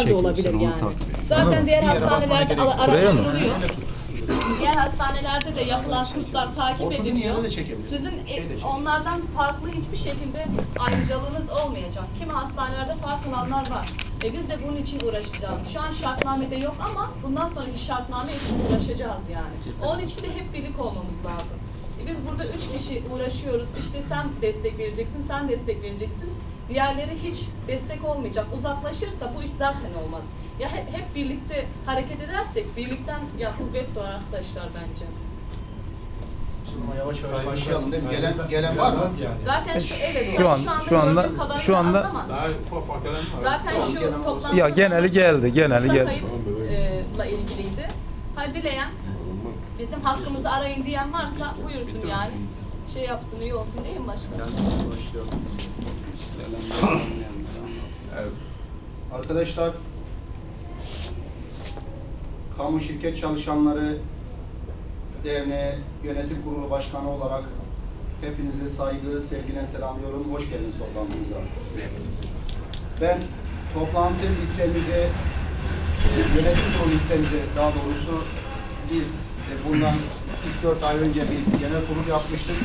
da olabilir yani. Zaten diğer hastanelerde araştırılıyor. Diğer hastanelerde de yapılan kurslar takip ediliyor. Sizin Şey e, onlardan farklı hiçbir şekilde ayrıcalığınız olmayacak. Kimi hastanelerde fark alanlar var. E biz de bunun için uğraşacağız. Şu an şartnamede yok ama bundan sonraki şartname için uğraşacağız yani. Onun için de hep birlik olmamız lazım. E biz burada üç kişi uğraşıyoruz. İşte sen destek vereceksin, sen destek vereceksin. Diğerleri hiç destek olmayacak. Uzaklaşırsa bu iş zaten olmaz. Ya hep, hep birlikte hareket edersek birlikten ya kuvvet doğar arkadaşlar bence. Ama yavaş yavaş başlayalım değil mi? Gelen, gelen var mı? Zaten şu evet Şu an- anda şu anda- şu anda- Daha ufak ufak gelen var. zaten şu toplantı Ya geneli geldi, geneli geldi. kayıtla ilgiliydi. Ha dileyen bizim hakkımızı arayın diyen varsa buyursun yani. Şey yapsın iyi olsun değil mi başkanım? Evet. Arkadaşlar, Kamu Şirket Çalışanları Derneği Yönetim Kurulu Başkanı olarak hepinizi saygı, sevgiyle selamlıyorum. Hoş geldiniz toplantımıza. Ben toplantı listemizi, e, yönetim kurulu listemizi daha doğrusu biz e, bundan 3-4 ay önce bir genel kurul yapmıştık.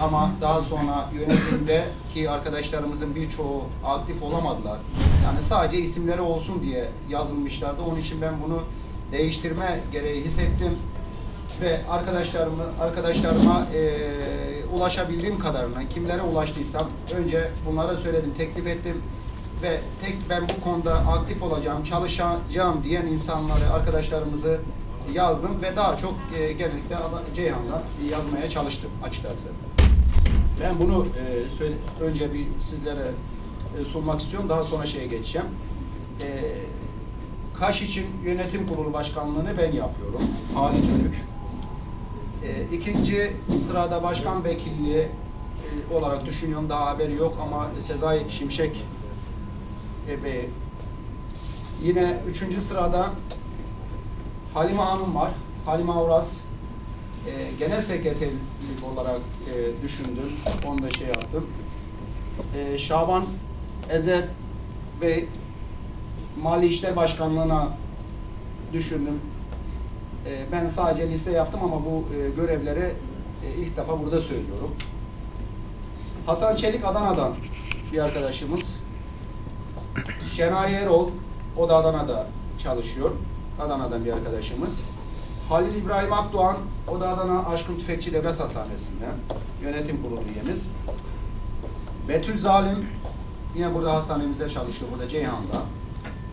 Ama daha sonra yönetimde ki arkadaşlarımızın birçoğu aktif olamadılar. Yani sadece isimleri olsun diye yazılmışlardı. Onun için ben bunu değiştirme gereği hissettim ve arkadaşlarımı arkadaşlarıma eee, ulaşabildiğim kadarına kimlere ulaştıysam önce bunlara söyledim, teklif ettim ve tek ben bu konuda aktif olacağım, çalışacağım diyen insanları, arkadaşlarımızı yazdım ve daha çok eee, genellikle Ceyhan'la yazmaya çalıştım açıkçası. Ben bunu eee, söyle, önce bir sizlere e, sunmak istiyorum, daha sonra şeye geçeceğim. Eee Kaş için yönetim kurulu başkanlığını ben yapıyorum. Halit Ünlük. E, ikinci sırada başkan vekilliği e, olarak düşünüyorum. Daha haberi yok ama Sezai Şimşek e, Bey. Yine üçüncü sırada Halime Hanım var. Halime Avraz. E, genel sekreterlik olarak e, düşündüm. Onu da şey yaptım. E, Şaban Ezer Bey Mali İşler Başkanlığı'na düşündüm. E, ben sadece liste yaptım ama bu e, görevleri e, ilk defa burada söylüyorum. Hasan Çelik Adana'dan bir arkadaşımız. Şenay Erol, o da Adana'da çalışıyor. Adana'dan bir arkadaşımız. Halil İbrahim Akdoğan, o da Adana Aşkın Tüfekçi Devlet Hastanesi'nde. Yönetim kurulu üyemiz. Betül Zalim, yine burada hastanemizde çalışıyor, burada Ceyhan'da.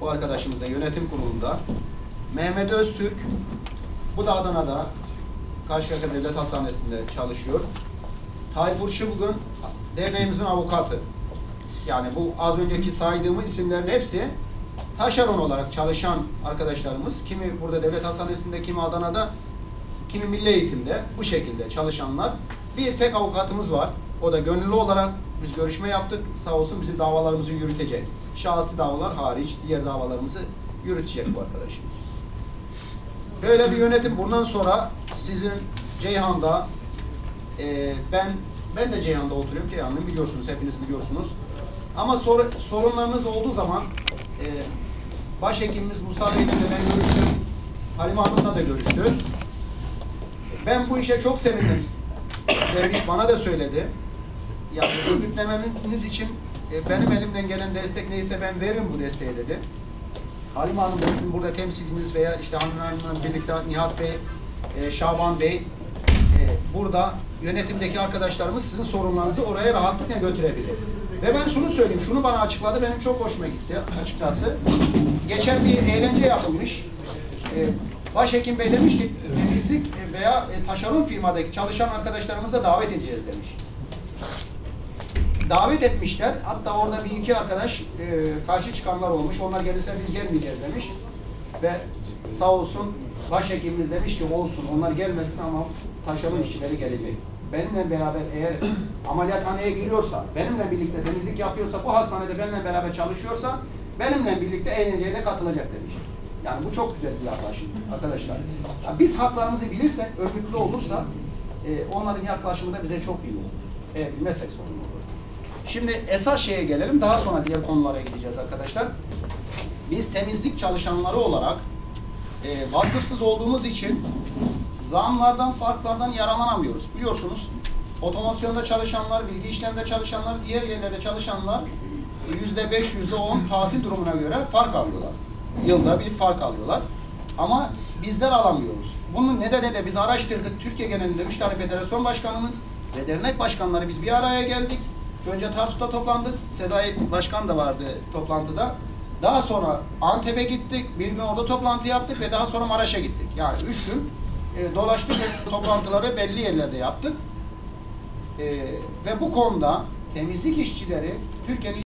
Bu arkadaşımız da yönetim kurulunda. Mehmet Öztürk, bu da Adana'da Karşıyaka Devlet Hastanesi'nde çalışıyor. Tayfur Şıvgın, derneğimizin avukatı. Yani bu az önceki saydığım isimlerin hepsi taşeron olarak çalışan arkadaşlarımız. Kimi burada devlet hastanesinde, kimi Adana'da, kimi milli eğitimde bu şekilde çalışanlar. Bir tek avukatımız var. O da gönüllü olarak biz görüşme yaptık. Sağ olsun bizim davalarımızı yürütecek. Şahsi davalar hariç diğer davalarımızı yürütecek bu arkadaşımız. Böyle bir yönetim bundan sonra sizin Ceyhan'da e, ben ben de Ceyhan'da oturuyorum. Ceyhan'ı biliyorsunuz, hepiniz biliyorsunuz. Ama sor- sorunlarınız olduğu zaman e, başhekimimiz Musa Bey'le de ben görüştüm. Halime Hanım'la da görüştüm. Ben bu işe çok sevindim. Derviş bana da söyledi. Yani örgütlememiz için e, benim elimden gelen destek neyse ben veririm bu desteği dedi. Halim Hanım da sizin burada temsilciniz veya işte Halim Hanım'la birlikte Nihat Bey, e, Şaban Bey e, burada yönetimdeki arkadaşlarımız sizin sorunlarınızı oraya rahatlıkla götürebilir. Ve ben şunu söyleyeyim, şunu bana açıkladı, benim çok hoşuma gitti açıkçası. Geçen bir eğlence yapılmış. E, Başhekim Bey demiş ki temizlik veya e, taşeron firmadaki çalışan arkadaşlarımızı da davet edeceğiz demiş davet etmişler. Hatta orada bir iki arkadaş e, karşı çıkanlar olmuş. Onlar gelirse biz gelmeyeceğiz demiş. Ve sağ olsun başhekimimiz demiş ki olsun onlar gelmesin ama taşeron işçileri gelecek. Benimle beraber eğer ameliyathaneye giriyorsa, benimle birlikte temizlik yapıyorsa, bu hastanede benimle beraber çalışıyorsa, benimle birlikte eğlenceye de katılacak demiş. Yani bu çok güzel bir yaklaşım arkadaşlar. Ya biz haklarımızı bilirsek, örgütlü olursa e, onların yaklaşımı da bize çok iyi olur. Evet, bir meslek sorunu olur. Şimdi esas şeye gelelim. Daha sonra diğer konulara gideceğiz arkadaşlar. biz temizlik çalışanları olarak e, vasıfsız olduğumuz için zamlardan, farklardan yararlanamıyoruz. Biliyorsunuz otomasyonda çalışanlar, bilgi işlemde çalışanlar, diğer yerlerde çalışanlar yüzde beş, yüzde on tahsil durumuna göre fark alıyorlar. Yılda bir fark alıyorlar. Ama bizler alamıyoruz. Bunun nedeni de biz araştırdık. Türkiye genelinde üç tane federasyon başkanımız ve dernek başkanları biz bir araya geldik. Önce Tarsus'ta toplandık. Sezai Başkan da vardı toplantıda. Daha sonra Antep'e gittik. Bir gün orada toplantı yaptık ve daha sonra Maraş'a gittik. Yani üç gün e, dolaştık ve toplantıları belli yerlerde yaptık. E, ve bu konuda temizlik işçileri Türkiye'nin